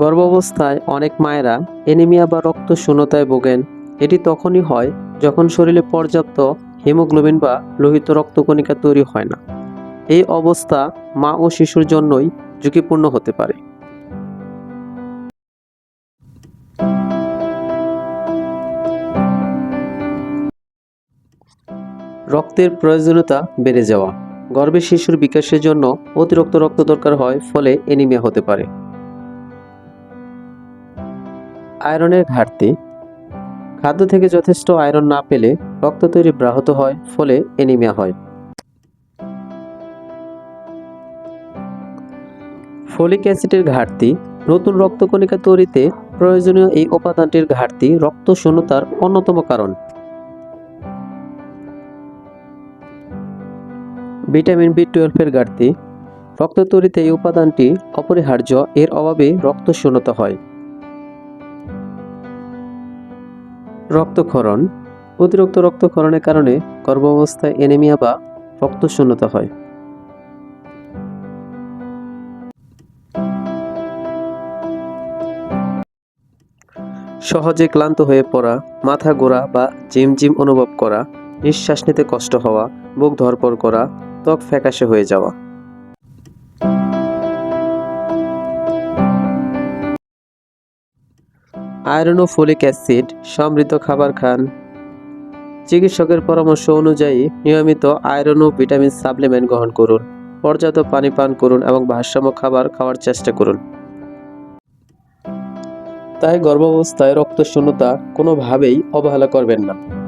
গর্ভাবস্থায় অনেক মায়েরা এনিমিয়া বা রক্ত শূন্যতায় ভোগেন। এটি তখনই হয় যখন শরীরে পর্যাপ্ত হিমোগ্লোবিন বা লোহিত রক্তকণিকা তৈরি হয় না। এই অবস্থা মা ও শিশুর জন্যই ঝুঁকিপূর্ণ হতে পারে। রক্তের প্রয়োজনীয়তা বেড়ে যাওয়া। গর্ভে শিশুর বিকাশের জন্য অতিরিক্ত রক্ত দরকার হয়, ফলে এনিমিয়া হতে পারে। আয়রনের ঘাটতি। খাদ্য থেকে যথেষ্ট আয়রন না পেলে রক্ত তৈরি ব্যাহত হয়, ফলে এনিমিয়া হয়। ফলিক অ্যাসিডের ঘাটতি। নতুন রক্তকণিকা তৈরিতে প্রয়োজনীয় এই উপাদানটির ঘাটতি রক্ত শূন্যতার অন্যতম কারণ। ভিটামিন বি টুয়েলভের ঘাটতি। রক্ত তৈরিতে এই উপাদানটি অপরিহার্য, এর অভাবে রক্ত শূন্যতা হয়। রক্তক্ষরণ। অতিরিক্ত রক্তক্ষরণের কারণে গর্ভাবস্থায় এনেমিয়া বা রক্ত শূন্যতা হয়। সহজে ক্লান্ত হয়ে পড়া, মাথা ঘোরা বা জিমজিম অনুভব করা, নিঃশ্বাস নিতে কষ্ট হওয়া, বুক ধরপড় করা, ত্বক ফ্যাকাশে হয়ে যাওয়া। আয়রন ও ফোলিক অ্যাসিড সমৃদ্ধ খাবার খান। চিকিৎসকের পরামর্শ অনুযায়ী নিয়মিত আয়রন ও ভিটামিন সাপ্লিমেন্ট গ্রহণ করুন, পর্যাপ্ত পানি পান করুন এবং ভারসাম্য খাবার খাওয়ার চেষ্টা করুন। তাই গর্ভাবস্থায় রক্ত শূন্যতা কোনোভাবেই অবহেলা করবেন না।